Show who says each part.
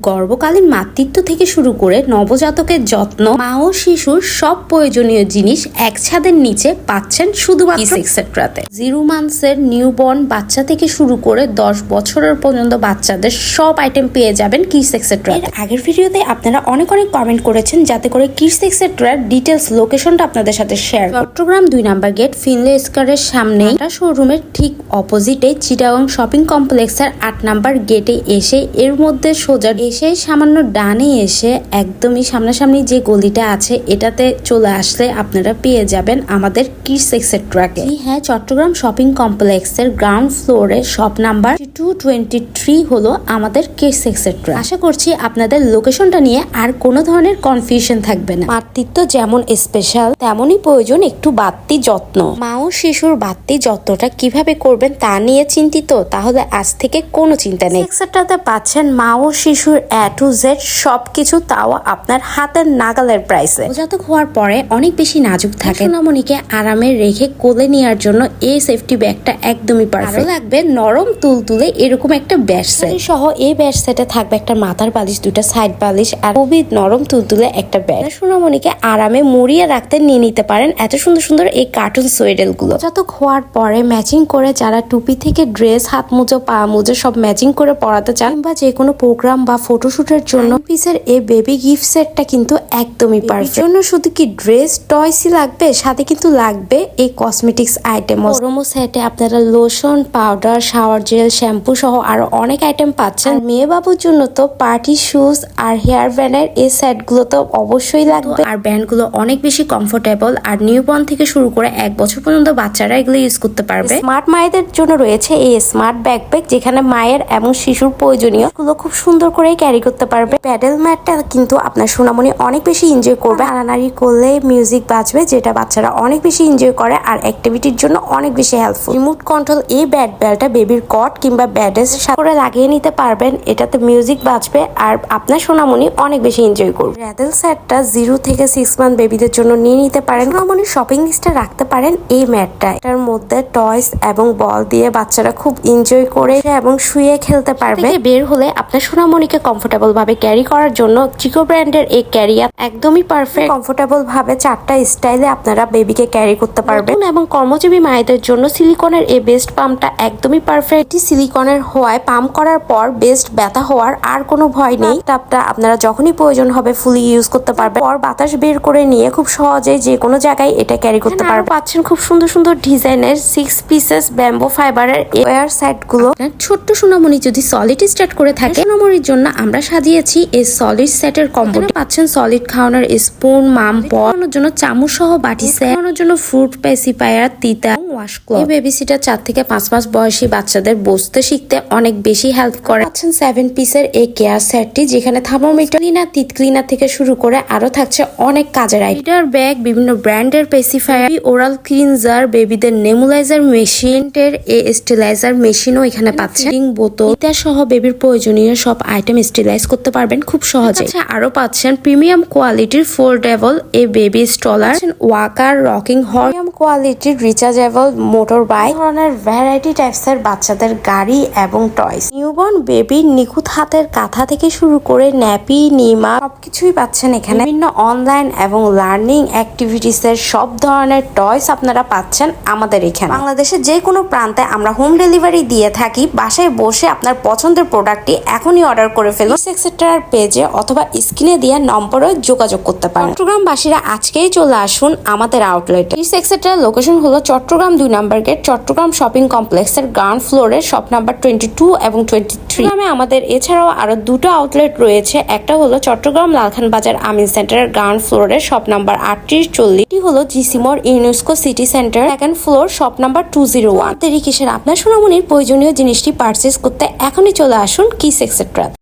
Speaker 1: গর্ভকালীন মাতৃত্ব থেকে শুরু করে নবজাতকের যত্ন মা ও শিশুর সব প্রয়োজনীয় জিনিস এক ছাদের নিচে পাচ্ছেন শুধুমাত্র এক্সেট্রাতে জিরো মান্থসের নিউবর্ন বাচ্চা থেকে শুরু করে দশ বছরের পর্যন্ত বাচ্চাদের সব আইটেম পেয়ে যাবেন কিস এক্সেট্রা আগের ভিডিওতে আপনারা অনেক অনেক কমেন্ট করেছেন যাতে করে কিস এক্সেট্রার ডিটেলস লোকেশনটা আপনাদের সাথে শেয়ার চট্টগ্রাম দুই নাম্বার গেট ফিনলে স্কোয়ারের সামনে। শোরুমের ঠিক অপোজিটে চিটাগং শপিং কমপ্লেক্সের আট নাম্বার গেটে এসে এর মধ্যে সোজা এসে সামান্য ডানে এসে একদমই সামনাসামনি যে গলিটা আছে, এটাতে চলে আসলে আপনারা পেয়ে যাবেন আমাদের কিডস এক্সেট্রাকে। হ্যাঁ চট্টগ্রাম শপিং কমপ্লেক্সের গ্রাউন্ড ফ্লোরে shop number two twenty three হলো আমাদের কিডস এক্সেট্রা। আশা করছি আপনাদের লোকেশনটা নিয়ে আর কোনো ধরনের কনফিউশন থাকবে না। মাতৃত্ব যেমন স্পেশাল, তেমনই প্রয়োজন একটু বাড়তি যত্ন। মা ও শিশুর বাড়তি যত্নটা কীভাবে করবেন তা নিয়ে চিন্তিত, তাহলে আজ থেকে কোনো চিন্তা নেই। এক্সেট্রাতে পাচ্ছেন মা ও শিশুর এ টু জেড সবকিছু তাও আপনার হাতের নাগালের প্রাইসে নবজাতক হওয়ার পরে অনেক বেশি নাজুক থাকে। সোনামণিকে আরামে রেখে কোলে নেওয়ার জন্য এই সেফটি ব্যাগটা একদমই পারফেক্ট লাগবে নরম তুলতুলে এরকম একটা ব্যাশ সেট সহ এই ব্যাশ সেটে থাকবে একটা মাথার বালিশ দুটা সাইড বালিশ আর খুবই নরম তুলতুলে একটা ব্যাগ সোনামণিকে আরামে মুড়িয়ে রাখতে নিয়ে নিতে পারেন এত সুন্দর সুন্দর এই কার্টুন সোয়েডেলগুলো। নবজাতক হওয়ার পরে ম্যাচিং করে যারা টুপি থেকে ড্রেস হাত মুজো পা মুজো সব ম্যাচিং করে পরাতে চান বা যে কোনো প্রোগ্রাম বা ফটোশুটের জন্য পিসের এই বেবি গিফট সেটটা কিন্তু একদমই পারফেক্ট জন্য শুধু কি ড্রেস টয়সই লাগবে? সাথে কিন্তু লাগবে এই কসমেটিক্স আইটেম প্রোমো সেটে আপনারা lotion powder shower gel shampoo সহ আরও অনেক আইটেম পাচ্ছেন। মেয়ে বাবুর জন্য তো পার্টি শুজ আর হেয়ার ব্যান্ডের এই সেটগুলো তো অবশ্যই লাগবে। আর ব্যান্ডগুলো অনেক বেশি কমফোর্টেবল আর নিউবর্ন থেকে শুরু করে এক বছর পর্যন্ত বাচ্চারা এগুলো ইউজ করতে পারবে। স্মার্ট মায়েদের জন্য রয়েছে এই স্মার্ট ব্যাকপ্যাক যেখানে মায়ের এবং শিশুর প্রয়োজনীয়। গুলো খুব সুন্দর করে ক্যারি করতে পারবে। প্যাডেল ম্যাটটা কিন্তু আপনার সোনামণি অনেক বেশি এনজয় করবে। হানানারি করলে মিউজিক বাজবে, যেটা বাচ্চারা অনেক বেশি এনজয় করে আর অ্যাক্টিভিটির জন্য অনেক বেশি হেল্পফুল রিমোট কন্ট্রোল এই ব্যাট বেলটা বেবির কট কিংবা ব্যাডের সাথে করে লাগিয়ে নিতে পারবেন, এটাতে মিউজিক বাজবে আর আপনার সোনামণি অনেক বেশি এনজয় করবে। র্যাডেল সেটটা জিরো থেকে সিক্স মান্থ বেবিদের জন্য নিয়ে নিতে পারেন। সোনামণির শপিং লিস্টে রাখতে পারেন এই ম্যাটটা এটার মধ্যে টয়স এবং বল দিয়ে বাচ্চারা খুব এনজয় করে এবং শুয়ে খেলতে পারবে। বের হলে আপনার সোনামণিকে কমফোর্টেবল ভাবে ক্যারি করার জন্য চিকো ব্র্যান্ডের এই ক্যারিয়ার একদমই পারফেক্ট কমফোর্টেবল ভাবে চারটা স্টাইলে আপনারা বেবিকে ক্যারি করতে পারবেন। এবং কর্মজীবী মায়েদের জন্য সিলিকনের এই বেস্ট পাম্পটা একদমই পারফেক্ট এটি সিলিকনের হওয়ায় পাম্প করার পর বেস্ট ব্যথা হওয়ার আর কোনো ভয় নেই। টাপটা আপনারা যখনই প্রয়োজন হবে ফুলি ইউজ করতে পারবেন। পর বাতাস বের করে নিয়ে খুব সহজে যে কোনো জায়গায় এটা ক্যারি করতে পারবেন। পাচ্ছেন খুব সুন্দর সুন্দর ডিজাইনের সিক্স পিসেস ব্যাম্বো ফাইবারের এয়ার সাইডগুলো ছোট্ট সোনামণি যদি সলিড স্টার্ট করে থাকে সোনামণির জন্য আমরা সাজিয়েছি এই সলিড সেটের কম্বো পাচ্ছেন সলিড খাওয়ানোর স্পুন মাম পরানোর জন্য চামচ সহ বাটি সেট বানানোর জন্য ফ্রুট পেসিফায়ার তিতা ওয়াশ ক্লথ এই বেবি সিটার চার থেকে পাঁচ মাস বয়সী বাচ্চাদের বসতে শিখতে অনেক বেশি হেল্প করে। পাচ্ছেন সেভেন পিসের এই কেয়ার সেটটি যেখানে থার্মোমিটার ক্লিনার তিত ক্লিনার থেকে শুরু করে আরও থাকছে অনেক কাজের আইটার ব্যাগ বিভিন্ন ব্র্যান্ডের পেসিফায়ার ওরাল ক্লিনজার বেবিদের নেমুলাইজার মেশিনের এ স্টেলাইজার মেশিনও এখানে পাচ্ছেন। বোতল। ইত্যাদি সহ বেবির প্রয়োজনীয় সব আইটেম স্টেলাইজ করতে পারবেন খুব সহজে। আচ্ছা আরও পাচ্ছেন প্রিমিয়াম কোয়ালিটির four foldable a baby stroller walker rocking horse কোয়ালিটির রিচার্জেবল মোটর বাইক। ধরনের ভ্যারাইটি টাইপস এর বাচ্চাদের গাড়ি এবং টয়স। নিউবর্ন বেবির নিখুঁত হাতের কাঁথা থেকে শুরু করে ন্যাপি নিমা সবকিছুই পাচ্ছেন এখানে। বিভিন্ন অনলাইন এবং লার্নিং অ্যাক্টিভিটিস এর সব ধরনের টয়স আপনারা পাচ্ছেন আমাদের এখানে। বাংলাদেশের যে কোনো প্রান্তে আমরা হোম ডেলিভারি দিয়ে থাকি। বাসায় বসে আপনার পছন্দের প্রোডাক্টটি এখনই অর্ডার করে ফেলুন সেক্টর পেজে অথবা স্ক্রিনে দিয়ে নম্বরে যোগাযোগ করতে পারেন। চট্টগ্রামবাসীরা আজকেই চলে আসুন আমাদের আউটলেটে এই সেক্টর লোকেশন হলো চট্টগ্রাম দুই নম্বর গেট চট্টগ্রাম শপিং কমপ্লেক্সের গ্রাউন্ড ফ্লোরে শপ নাম্বার টোয়েন্টি টু এবং টোয়েন্টি থ্রি আমাদের এছাড়াও আরও দুটো আউটলেট রয়েছে। একটা হলো চট্টগ্রাম লালখান বাজার আমিন সেন্টারের গ্রাউন্ড ফ্লোরে শপ নাম্বার আটত্রিশ চল্লিশ। হলো জিসিমোর UNESCO city centre second floor shop number two zero one দেরি কিসের? আপনার সোনামণির প্রয়োজনীয় জিনিসটি পারচেস করতে এখনই চলে আসুন কিস এক্সেট্রা